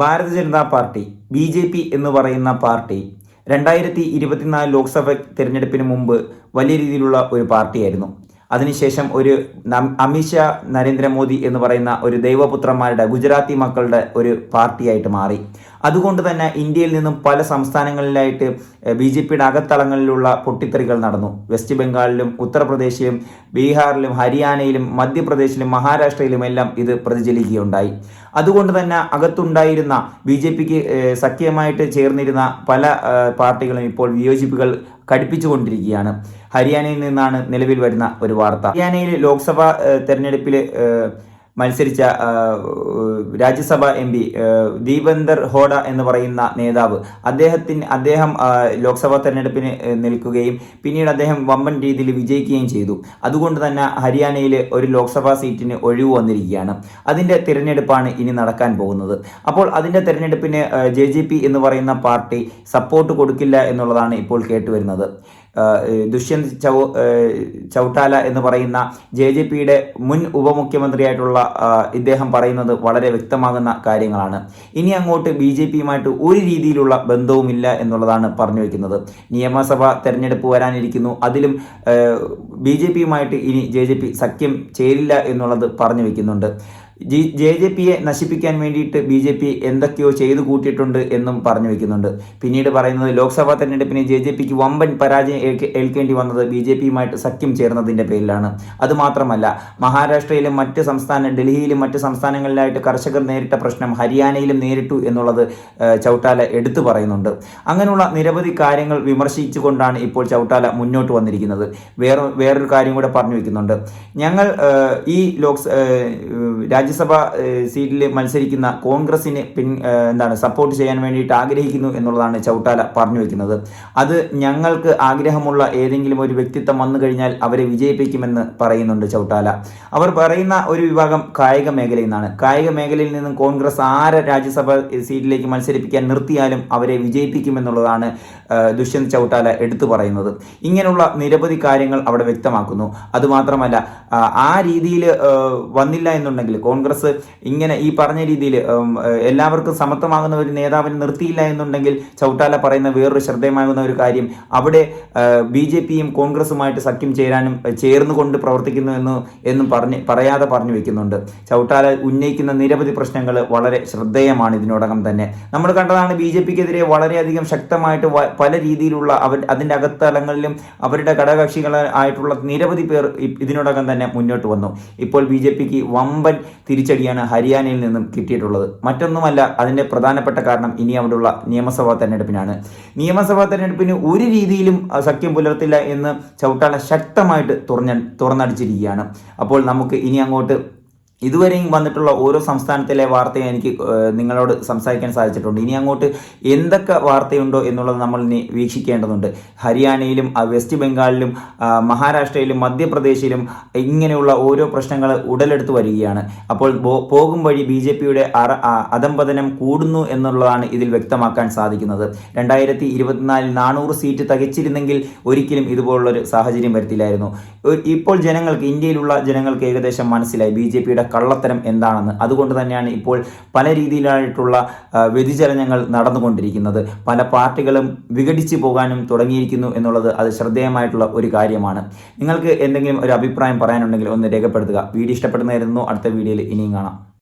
Bharatiya Janata party B J P എന്ന് പറയുന്ന party രണ്ടായിരത്തി ഇരുപത്തിനാല് ലോക്സഭ തിരഞ്ഞെടുപ്പിന് മുമ്പ് വലിയ രീതിയിലുള്ള ഒരു പാർട്ടിയായിരുന്നു. അതിനുശേഷം ഒരു അമിത്ഷാ നരേന്ദ്രമോദി എന്ന് പറയുന്ന ഒരു ദൈവപുത്രന്മാരുടെ ഗുജറാത്തി മക്കളുടെ ഒരു പാർട്ടിയായിട്ട് മാറി. അതുകൊണ്ട് തന്നെ ഇന്ത്യയിൽ നിന്നും പല സംസ്ഥാനങ്ങളിലായിട്ട് ബി ജെ പിയുടെ അകത്തളങ്ങളിലുള്ള പൊട്ടിത്തെറികൾ നടന്നു. വെസ്റ്റ് ബംഗാളിലും ഉത്തർപ്രദേശിലും ബീഹാറിലും ഹരിയാനയിലും മധ്യപ്രദേശിലും മഹാരാഷ്ട്രയിലും എല്ലാം ഇത് പ്രതിചലിക്കുകയുണ്ടായി അതുകൊണ്ട് തന്നെ അകത്തുണ്ടായിരുന്ന ബി ജെ പിക്ക് സഖ്യമായിട്ട് ചേർന്നിരുന്ന പല പാർട്ടികളും ഇപ്പോൾ വിയോജിപ്പുകൾ കടുപ്പിച്ചുകൊണ്ടിരിക്കുകയാണ് ഹരിയാനയിൽ നിന്നാണ് നിലവിൽ വരുന്ന ഒരു വാർത്ത. ഹരിയാനയിൽ ലോക്സഭാ തെരഞ്ഞെടുപ്പിൽ മത്സരിച്ച രാജ്യസഭ എം പി ദീപന്ദർ ഹോഡ എന്ന് പറയുന്ന നേതാവ്. അദ്ദേഹത്തിന് അദ്ദേഹം ലോക്സഭാ തെരഞ്ഞെടുപ്പിന് നിൽക്കുകയും പിന്നീട് അദ്ദേഹം വമ്പൻ രീതിയിൽ വിജയിക്കുകയും ചെയ്തു. അതുകൊണ്ട് തന്നെ ഹരിയാനയിലെ ഒരു ലോക്സഭാ സീറ്റിന് ഒഴിവ് വന്നിരിക്കുകയാണ്. അതിന്റെ തിരഞ്ഞെടുപ്പാണ് ഇനി നടക്കാൻ പോകുന്നത്. അപ്പോൾ അതിന്റെ തിരഞ്ഞെടുപ്പിന് ജെ എന്ന് പറയുന്ന പാർട്ടി സപ്പോർട്ട് കൊടുക്കില്ല എന്നുള്ളതാണ് ഇപ്പോൾ കേട്ടുവരുന്നത്. ദുഷ്യന്ത് ചൗ ചൗട്ടാല എന്ന് പറയുന്ന ജെ ജെ പിയുടെ മുൻ ഉപമുഖ്യമന്ത്രിയായിട്ടുള്ള ഇദ്ദേഹം പറയുന്നത് വളരെ വ്യക്തമാകുന്ന കാര്യങ്ങളാണ്. ഇനി അങ്ങോട്ട് ബി ജെ പിയുമായിട്ട് ഒരു രീതിയിലുള്ള ബന്ധവുമില്ല എന്നുള്ളതാണ് പറഞ്ഞു വെക്കുന്നത്. നിയമസഭ തെരഞ്ഞെടുപ്പ് വരാനിരിക്കുന്നു. അതിലും ബി ജെ പിയുമായിട്ട് ഇനി ജെ ജെ പി സഖ്യം ചേരില്ല എന്നുള്ളത് പറഞ്ഞു വെക്കുന്നുണ്ട്. ജി ജെ പിയെ നശിപ്പിക്കാൻ വേണ്ടിയിട്ട് ബി ജെ പി എന്തൊക്കെയോ ചെയ്തു കൂട്ടിയിട്ടുണ്ട് എന്നും പറഞ്ഞു വെക്കുന്നുണ്ട്. പിന്നീട് പറയുന്നത് ലോക്സഭാ തെരഞ്ഞെടുപ്പിന് ജെ ജെ പിക്ക് വമ്പൻ പരാജയം ഏൽക്കേണ്ടി വന്നത് ബി ജെ പിയുമായിട്ട് സഖ്യം ചേർന്നതിന്റെ പേരിലാണ്. അതുമാത്രമല്ല മഹാരാഷ്ട്രയിലും മറ്റ് സംസ്ഥാന ഡൽഹിയിലും മറ്റ് സംസ്ഥാനങ്ങളിലായിട്ട് കർഷകർ നേരിട്ട പ്രശ്നം ഹരിയാനയിലും നേരിട്ടു എന്നുള്ളത് ചൗട്ടാല എടുത്തു പറയുന്നുണ്ട്. അങ്ങനെയുള്ള നിരവധി കാര്യങ്ങൾ വിമർശിച്ചുകൊണ്ടാണ് ഇപ്പോൾ ചൗട്ടാല മുന്നോട്ട് വന്നിരിക്കുന്നത്. വേറെ വേറൊരു കാര്യം കൂടെ പറഞ്ഞു വെക്കുന്നുണ്ട്. ഞങ്ങൾ ഈ ലോക്സ് ഏഹ്, രാജ്യസഭ സീറ്റിൽ മത്സരിക്കുന്ന കോൺഗ്രസിനെ പിൻ എന്താണ് സപ്പോർട്ട് ചെയ്യാൻ വേണ്ടിയിട്ട് ആഗ്രഹിക്കുന്നു എന്നുള്ളതാണ് ചൗട്ടാല പറഞ്ഞു വെക്കുന്നത്. അത് ഞങ്ങൾക്ക് ആഗ്രഹമുള്ള ഏതെങ്കിലും ഒരു വ്യക്തിത്വം വന്നു കഴിഞ്ഞാൽ അവരെ വിജയിപ്പിക്കുമെന്ന് പറയുന്നുണ്ട് ചൗട്ടാല. അവർ പറയുന്ന ഒരു വിഭാഗം കായിക മേഖലയിൽ നിന്നാണ്. കായിക മേഖലയിൽ നിന്നും കോൺഗ്രസ് ആരെ രാജ്യസഭ സീറ്റിലേക്ക് മത്സരിപ്പിക്കാൻ നിർത്തിയാലും അവരെ വിജയിപ്പിക്കുമെന്നുള്ളതാണ് ദുഷ്യന്ത് ചൗട്ടാല എടുത്തു പറയുന്നത്. ഇങ്ങനെയുള്ള നിരവധി കാര്യങ്ങൾ അവിടെ വ്യക്തമാക്കുന്നു. അതുമാത്രമല്ല ആ, രീതിയിൽ വന്നില്ല എന്നുണ്ടെങ്കിൽ കോൺഗ്രസ് ഇങ്ങനെ ഈ പറഞ്ഞ രീതിയിൽ എല്ലാവർക്കും സമത്വമാകുന്ന ഒരു നേതാവിനെ നിർത്തിയില്ല എന്നുണ്ടെങ്കിൽ ചൗട്ടാല പറയുന്ന വേറൊരു ശ്രദ്ധേയമാകുന്ന ഒരു കാര്യം അവിടെ ബി ജെ പിയും കോൺഗ്രസുമായിട്ട് സഖ്യം ചേരാനും ചേർന്നുകൊണ്ട് പ്രവർത്തിക്കുന്നു എന്ന് എന്നും പറഞ്ഞ് പറയാതെ പറഞ്ഞു വെക്കുന്നുണ്ട്. ചൗട്ടാല ഉന്നയിക്കുന്ന നിരവധി പ്രശ്നങ്ങൾ വളരെ ശ്രദ്ധേയമാണ് ഇതിനോടകം തന്നെ. നമ്മൾ കണ്ടതാണ് ബി ജെ പിക്കെതിരെ വളരെയധികം ശക്തമായിട്ട് പല രീതിയിലുള്ള അവർ അതിന്റെ അകത്തലങ്ങളിലും അവരുടെ ഘടകകക്ഷികളായിട്ടുള്ള നിരവധി പേർ ഇതിനോടകം തന്നെ മുന്നോട്ട് വന്നു. ഇപ്പോൾ ബി ജെ പിക്ക് വമ്പൻ തിരിച്ചടിയാണ് ഹരിയാനയിൽ നിന്നും കിട്ടിയിട്ടുള്ളത്. മറ്റൊന്നുമല്ല അതിന്റെ പ്രധാനപ്പെട്ട കാരണം ഇനി അവിടെയുള്ള നിയമസഭാ തെരഞ്ഞെടുപ്പിനാണ്. നിയമസഭാ തെരഞ്ഞെടുപ്പിന് ഒരു രീതിയിലും സഖ്യം പുലർത്തില്ല എന്ന് ചവിട്ടാല ശക്തമായിട്ട് തുറഞ്ഞ തുറന്നടിച്ചിരിക്കുകയാണ്. അപ്പോൾ നമുക്ക് ഇനി അങ്ങോട്ട് ഇതുവരെയും വന്നിട്ടുള്ള ഓരോ സംസ്ഥാനത്തിലെ വാർത്തയും എനിക്ക് നിങ്ങളോട് സംസാരിക്കാൻ സാധിച്ചിട്ടുണ്ട്. ഇനി അങ്ങോട്ട് എന്തൊക്കെ വാർത്തയുണ്ടോ എന്നുള്ളത് നമ്മൾ വീക്ഷിക്കേണ്ടതുണ്ട്. ഹരിയാനയിലും വെസ്റ്റ് ബംഗാളിലും മഹാരാഷ്ട്രയിലും മധ്യപ്രദേശിലും ഇങ്ങനെയുള്ള ഓരോ പ്രശ്നങ്ങൾ ഉടലെടുത്ത് വരികയാണ്. അപ്പോൾ പോകും വഴി ബി ജെ പിയുടെ അധംപതനം കൂടുന്നു എന്നുള്ളതാണ് ഇതിൽ വ്യക്തമാക്കാൻ സാധിക്കുന്നത്. രണ്ടായിരത്തി ഇരുപത്തിനാലിൽ നാനൂറ് സീറ്റ് തികച്ചിരുന്നെങ്കിൽ ഒരിക്കലും ഇതുപോലുള്ളൊരു സാഹചര്യം വരുത്തില്ലായിരുന്നു. ഇപ്പോൾ ജനങ്ങൾക്ക് ഇന്ത്യയിലുള്ള ജനങ്ങൾക്ക് ഏകദേശം മനസ്സിലായി. ബി ജെ പിയുടെ കള്ളത്തരം എന്താണെന്ന്. അതുകൊണ്ട് തന്നെയാണ് ഇപ്പോൾ പല രീതിയിലായിട്ടുള്ള വ്യതിചലനങ്ങൾ നടന്നുകൊണ്ടിരിക്കുന്നത്. പല പാർട്ടികളും വിഘടിച്ചു പോകാനും തുടങ്ങിയിരിക്കുന്നു എന്നുള്ളത് അത് ശ്രദ്ധേയമായിട്ടുള്ള ഒരു കാര്യമാണ്. നിങ്ങൾക്ക് എന്തെങ്കിലും ഒരു അഭിപ്രായം പറയാനുണ്ടെങ്കിൽ ഒന്ന് രേഖപ്പെടുത്തുക. വീഡിയോ ഇഷ്ടപ്പെടുന്നതായിരുന്നു. അടുത്ത വീഡിയോയിൽ ഇനിയും കാണാം.